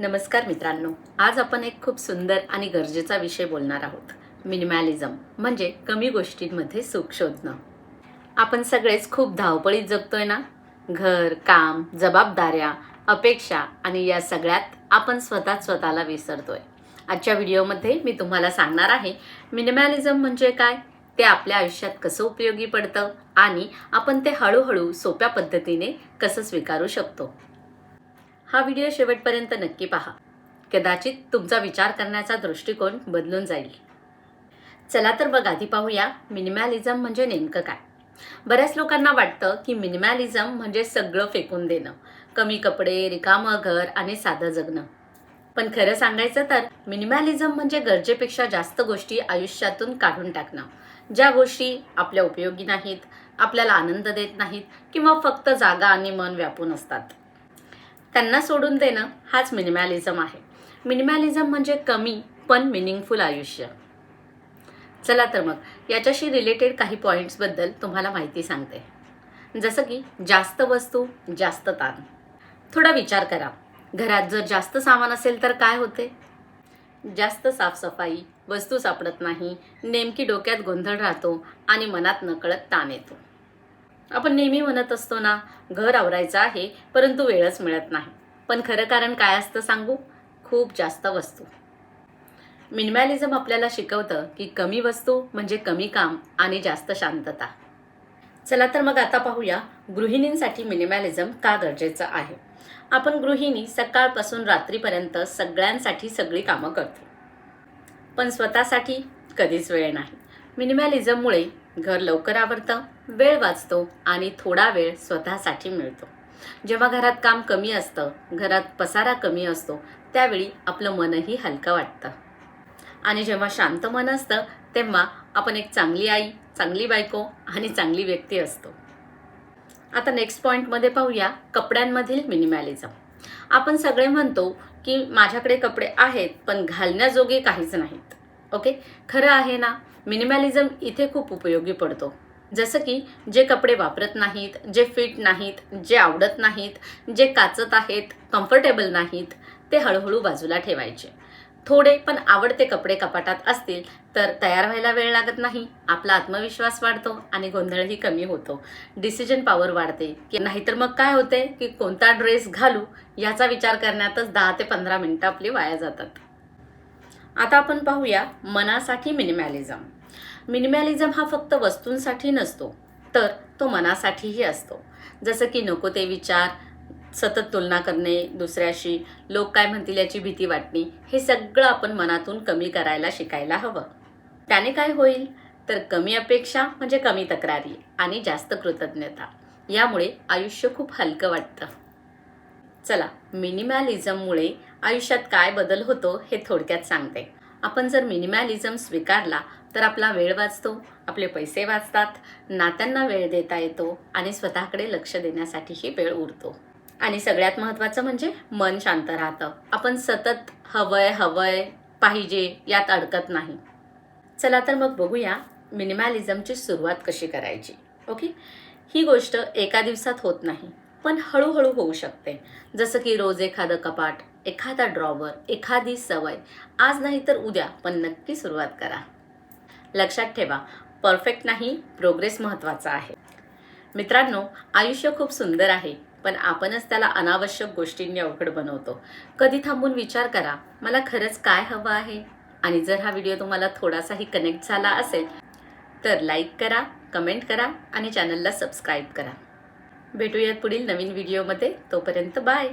नमस्कार मित्रांनो. आज आपण एक खूप सुंदर आणि गरजेचा विषय बोलणार आहोत. मिनिमॅलिझम म्हणजे कमी गोष्टींमध्ये सुख शोधणं. आपण सगळेच खूप धावपळीत जगतोय ना? घर काम जबाबदाऱ्या अपेक्षा आणि या सगळ्यात आपण स्वतः स्वतःला विसरतोय. आजच्या व्हिडिओमध्ये मी तुम्हाला सांगणार आहे मिनिमॅलिझम म्हणजे काय? ते आपल्या आयुष्यात कसं उपयोगी पडतं आणि आपण ते हळूहळू सोप्या पद्धतीने कसं स्वीकारू शकतो? हा व्हिडिओ शेवटपर्यंत नक्की पहा. कदाचित तुमचा विचार करण्याचा दृष्टिकोन बदलून जाईल. चला तर बघ आधी पाहूया मिनिमॅलिझम म्हणजे नेमकं काय? बऱ्याच लोकांना वाटतं की मिनिमॅलिझम म्हणजे सगळं फेकून देणं कमी कपडे रिकामं घर आणि साधं जगणं. पण खरं सांगायचं तर मिनिमॅलिझम म्हणजे गरजेपेक्षा जास्त गोष्टी आयुष्यातून काढून टाकणं. ज्या गोष्टी आपल्या उपयोगी नाहीत आपल्याला आनंद देत नाहीत किंवा फक्त जागा आणि मन व्यापून असतात. त्यांना सोडून देणं हाच मिनिमॅलिझम आहे. मिनिमॅलिझम म्हणजे कमी पण मिनिंगफुल आयुष्य. चला तर मग याच्याशी रिलेटेड काही पॉईंट्सबद्दल तुम्हाला माहिती सांगते. जसं की जास्त वस्तू जास्त ताण. थोडा विचार करा. घरात जर जास्त सामान असेल तर काय होते? जास्त साफसफाई वस्तू सापडत नाही नेमकी डोक्यात गोंधळ राहतो आणि मनात नकळत ताण येतो. आपण नेहमी म्हणत असतो ना घर आवरायचं आहे परंतु वेळच मिळत नाही. पण खरं कारण काय असतं सांगू? खूप जास्त वस्तू. मिनिमॅलिझम आपल्याला शिकवतं की कमी वस्तू म्हणजे कमी काम आणि जास्त शांतता. चला तर मग आता पाहूया गृहिणींसाठी मिनिमॅलिझम का गरजेचं आहे. आपण गृहिणी सकाळपासून रात्रीपर्यंत सगळ्यांसाठी सगळी कामं करतो. पण स्वतःसाठी कधीच वेळ नाही. मिनिमॅलिझममुळे घर लवकर आवरतं वेळ वाचतो आणि थोडा वेळ स्वतःसाठी मिळतो. जेव्हा घरात काम कमी असतं घरात पसारा कमी असतो त्यावेळी आपलं मनही हलकं वाटतं. आणि जेव्हा शांत मन असतं तेव्हा आपण एक चांगली आई चांगली बायको आणि चांगली व्यक्ती असतो. आता नेक्स्ट पॉईंटमध्ये पाहूया कपड्यांमधील मिनिमॅलिझम आपण सगळे म्हणतो की माझ्याकडे कपडे आहेत पण घालण्याजोगे काहीच नाहीत. ओके खरं आहे ना? मिनिमॅलिझम इथे खूप उपयोगी पडतो. जसं की जे कपडे वापरत नाहीत जे फिट नाहीत जे आवडत नाहीत जे काचत आहेत कम्फर्टेबल नाहीत ते हळूहळू बाजूला ठेवायचे. थोडे पण आवडते कपडे कपाटात असतील तर तयार व्हायला वेळ लागत नाही आपला आत्मविश्वास वाढतो आणि गोंधळही कमी होतो. डिसिजन पॉवर वाढते. की नाहीतर मग काय होते की कोणता ड्रेस घालू याचा विचार करण्यातच दहा ते पंधरा मिनिटं आपली वाया जातात. आता आपण पाहूया मनासाठी मिनिमॅलिझम मिनिमॅलिझम हा फक्त वस्तूंसाठी नसतो तर तो मनासाठीही असतो. जसं की नको ते विचार सतत तुलना करणे दुसऱ्याशी लोक काय म्हणतील याची भीती वाटणे हे सगळं आपण मनातून कमी करायला शिकायला हवं. त्याने काय होईल? तर कमी अपेक्षा म्हणजे कमी तक्रारी आणि जास्त कृतज्ञता. यामुळे आयुष्य खूप हलकं वाटतं. चला मिनिमॅलिझममुळे आयुष्यात काय बदल होतो हे थोडक्यात सांगते. आपण जर मिनिमॅलिझम स्वीकारला तर आपला वेळ वाचतो आपले पैसे वाचतात नात्यांना वेळ देता येतो आणि स्वतःकडे लक्ष देण्यासाठीही वेळ उरतो. आणि सगळ्यात महत्त्वाचं म्हणजे मन शांत राहतं. आपण सतत हवंय हवंय पाहिजे यात अडकत नाही. चला तर मग बघूया मिनिमॅलिझमची सुरुवात कशी करायची. ओके? ही गोष्ट एका दिवसात होत नाही पण हळूहळू होऊ शकते. जसं की रोज एखादं कपाट एखादा ड्रॉवर एखादी सवय. आज नाही तर उद्या पण नक्की सुरुवात करा. लक्षात ठेवा परफेक्ट नाही प्रोग्रेस महत्त्वाचा आहे. मित्रांनो आयुष्य खूप सुंदर आहे पण आपणच त्याला अनावश्यक गोष्टींनी अवघड बनवतो. कधी थांबून विचार करा मला खरंच काय हवं आहे? आणि जर हा व्हिडिओ तुम्हाला थोडासाही कनेक्ट झाला असेल तर लाईक करा कमेंट करा आणि चॅनलला सबस्क्राईब करा. भेटूयात पुढील नवीन व्हिडिओमध्ये तोपर्यंत बाय